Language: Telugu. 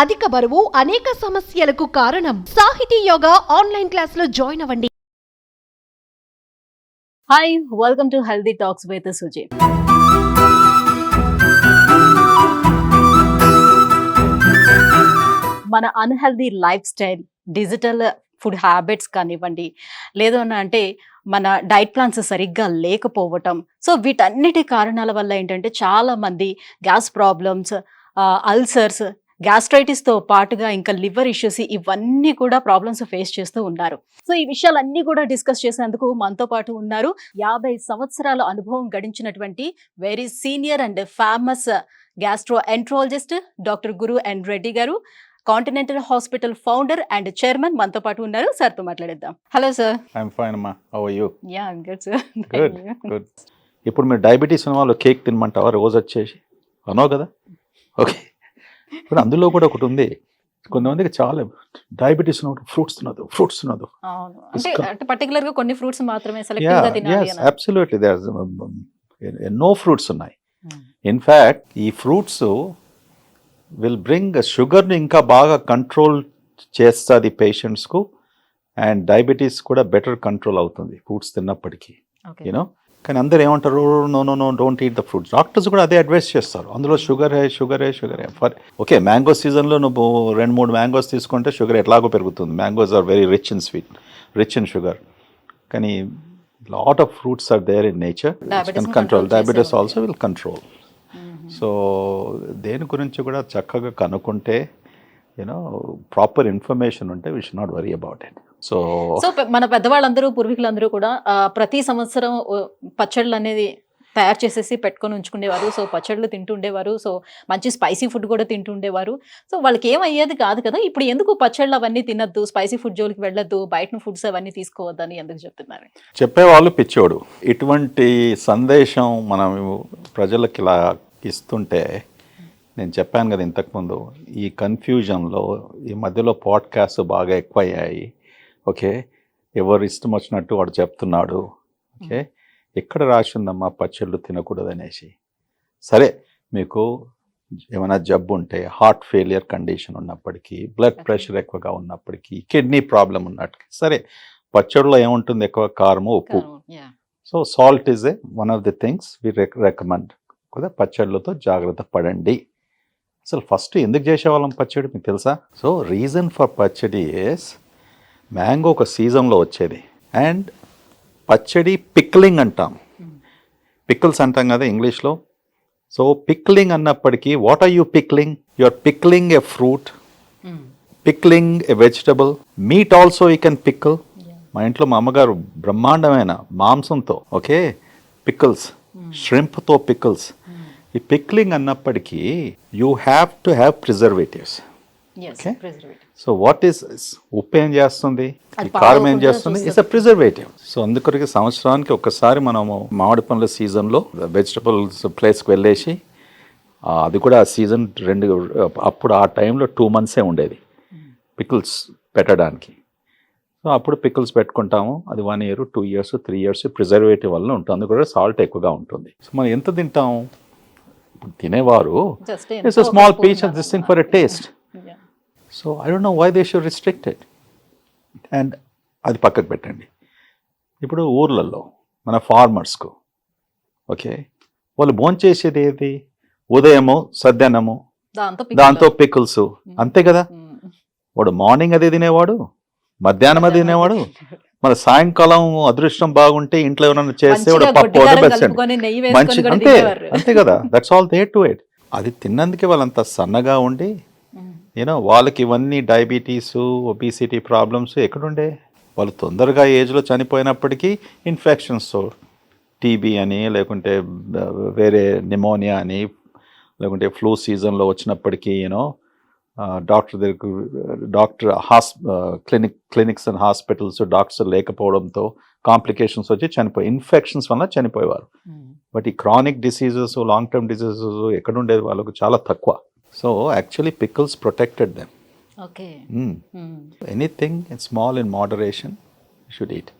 అధిక బరువు అనేక సమస్యలకు కారణం. సాహితీ యోగా ఆన్లైన్ క్లాసులో జాయిన్ అవ్వండి. Hi welcome to healthy talks with Suji మన unhealthy life style digital food habits కానివ్వండి లేదు అంటే మన డైట్ ప్లాన్స్ సరిగ్గా లేకపోవటం. సో వీటన్నిటి కారణాల వల్ల ఏంటంటే చాలామంది గ్యాస్ ప్రాబ్లమ్స్ అల్సర్స్ గ్యాస్ట్రైటిస్తో పాటుగా ఇంకా లివర్ ఇష్యూస్ ఇవన్నీ కూడా ప్రాబ్లమ్స్ ఫేస్ చేస్తూ ఉన్నారు. సో ఈ విషయాలన్నీ కూడా డిస్కస్ చేసేందుకు మనతో పాటు ఉన్నారు. యాభై సంవత్సరాల అనుభవం గడించినటువంటి very senior and famous gastroenterologist doctor Guru N Reddy garu continental hospital founder and chairman మనతో పాటు ఉన్నారు. సార్తో మాట్లాడేద్దాం. హలో సార్ ఐఎమ్ ఫైన్ అమ్మా how you yeah good sir good good ఇప్పుడు మీరు డయాబెటీస్ ఉన్న వాళ్ళు కేక్ తినమంటావా? రోజు వచ్చేసి అనో కదా? ఓకే ఇప్పుడు అందులో కూడా ఒకటి ఉంది. కొంతమందికి చాలా డయాబెటీస్ ఉన్నప్పుడు ఫ్రూట్స్ తినదు ఫ్రూట్స్ తినదు పర్టికులర్గా కొన్ని ఫ్రూట్స్ మాత్రమే అని అబ్సల్యూట్లీ ఎన్నో ఫ్రూట్స్ ఉన్నాయి. ఇన్ఫ్యాక్ట్ ఈ ఫ్రూట్స్ విల్ బ్రింగ్ షుగర్ని ఇంకా బాగా కంట్రోల్ చేస్తుంది పేషెంట్స్కు అండ్ డయాబెటీస్ కూడా బెటర్ కంట్రోల్ అవుతుంది ఫ్రూట్స్ తిన్నప్పటికీ. యూనో కానీ అందరు ఏమంటారు no no no don't eat the fruits doctors కూడా అదే అడ్వైస్ చేస్తారు. అందులో sugar hey sugar hey sugar hey for okay mango సీజన్లో నువ్వు రెండు మూడు మ్యాంగోస్ తీసుకుంటే షుగర్ ఎట్లాగో పెరుగుతుంది. Mangoes are very rich in sweet rich in sugar కానీ lot of fruits are there in nature Diabetes ని control diabetes. Also will control so దేని గురించి కూడా చక్కగా కనుక్కుంటే యూనో ప్రాపర్ ఇన్ఫర్మేషన్ ఉంటే we should not worry about it so so మన పెద్దవాళ్ళందరూ పూర్వీకులందరూ కూడా ప్రతి సంవత్సరం పచ్చళ్ళు అనేది తయారు చేసేసి పెట్టుకొని ఉంచుకునేవారు. సో పచ్చళ్ళు తింటుండేవారు సో మంచి స్పైసీ ఫుడ్ కూడా తింటుండేవారు సో వాళ్ళకి ఏం అయ్యేది కాదు కదా. ఇప్పుడు ఎందుకు పచ్చళ్ళు అవన్నీ తినద్దు స్పైసీ ఫుడ్ జోలికి వెళ్ళొద్దు బయట ఫుడ్స్ అవన్నీ తీసుకోవద్దని ఎందుకు చెప్తున్నారు? చెప్పేవాళ్ళు పిచ్చోడు. ఇటువంటి సందేశం మనం ప్రజలకు ఇలా ఇస్తుంటే నేను చెప్పాను కదా ఇంతకుముందు ఈ కన్ఫ్యూజన్లో ఈ మధ్యలో పాడ్కాస్ట్ బాగా ఎక్కువ అయ్యాయి ఓకే? ఎవరు ఇష్టం వచ్చినట్టు వాడు చెప్తున్నాడు. ఓకే? ఎక్కడ రాసి ఉందమ్మా పచ్చళ్ళు తినకూడదు అనేసి సరే మీకు ఏమైనా జబ్బు ఉంటే హార్ట్ ఫెయిలియర్ కండిషన్ ఉన్నప్పటికీ బ్లడ్ ప్రెషర్ ఎక్కువగా ఉన్నప్పటికీ కిడ్నీ ప్రాబ్లం ఉన్నట్టుకి సరే పచ్చడిలో ఏముంటుంది ఎక్కువ? కారము ఉప్పు. So salt is a one of the things we recommend కదా పచ్చళ్ళతో జాగ్రత్త పడండి. అసలు ఫస్ట్ ఎందుకు చేసేవాళ్ళం పచ్చడి మీకు తెలుసా? So reason for pachadi is mango ఒక సీజన్లో వచ్చేది. అండ్ పచ్చడి పిక్లింగ్ అంటాం. పిక్కిల్స్ అంటాం కదా ఇంగ్లీష్లో. So pickling అన్నప్పటికీ what are you pickling you are pickling a fruit pickling a vegetable meat also you can pickle మా ఇంట్లో మా అమ్మగారు బ్రహ్మాండమైన మాంసంతో ఓకే పిక్కల్స్ ష్రింప్తో పిక్కల్స్ ఈ pickling అన్నప్పటికీ you have to have preservatives. So what is ఉప్పు ఏం చేస్తుంది? ఈ కారం ఏం చేస్తుంది? ఇట్స్ అ ప్రిజర్వేటివ్ సో అందుకొరకు సంవత్సరానికి ఒక్కసారి మనము మామిడి పండ్ల సీజన్లో వెజిటబుల్స్ ప్లేస్కి వెళ్ళేసి అది కూడా ఆ సీజన్ రెండు అప్పుడు ఆ టైంలో టూ మంత్సే ఉండేది. పికిల్స్ పెట్టడానికి. సో అప్పుడు పికిల్స్ పెట్టుకుంటాము. అది one year two years three years preservative వల్ల ఉంటుంది. అందుకు కూడా సాల్ట్ ఎక్కువగా ఉంటుంది. సో మనం ఎంత తింటాం ఇప్పుడు తినేవారు. It's a small of this thing for a taste so I don't know why they should restricted and అది పక్కకు పెట్టండి. ఇప్పుడు ఊర్లలో మన ఫార్మర్స్కు ఓకే వాళ్ళు భోంచేసేది ఏది? ఉదయము సద్యాన్నము దాంతో దాంతో పికిల్స్ అంతే కదా? వాడు మార్నింగ్ అదే తినేవాడు మధ్యాహ్నం అది తినేవాడు. మన సాయంకాలం అదృష్టం బాగుంటే ఇంట్లో ఏమైనా చేస్తే పప్పు మంచి అంతే అంతే కదా. That's all they to it అది తిన్నందుకే వాళ్ళంత సన్నగా ఉండి యూనో వాళ్ళకి ఇవన్నీ డయాబెటీస్ ఒబిసిటీ ప్రాబ్లమ్స్ ఎక్కడుండే? వాళ్ళు తొందరగా ఏజ్లో చనిపోయినప్పటికీ ఇన్ఫెక్షన్స్ టీబీ అని లేకుంటే ఆ, వేరే నిమోనియా అని లేకుంటే ఫ్లూ సీజన్లో వచ్చినప్పటికీ యూనో డాక్టర్ దగ్గరకు doctor has clinic clinics and hospitals doctors లేకపోవడంతో కాంప్లికేషన్స్ వచ్చి చనిపోయి ఇన్ఫెక్షన్స్ వల్ల చనిపోయేవారు. బట్ ఈ chronic diseases long term diseases ఎక్కడ ఉండేది వాళ్ళకు చాలా తక్కువ. So actually pickles protected them. Okay. Anything small in moderation should eat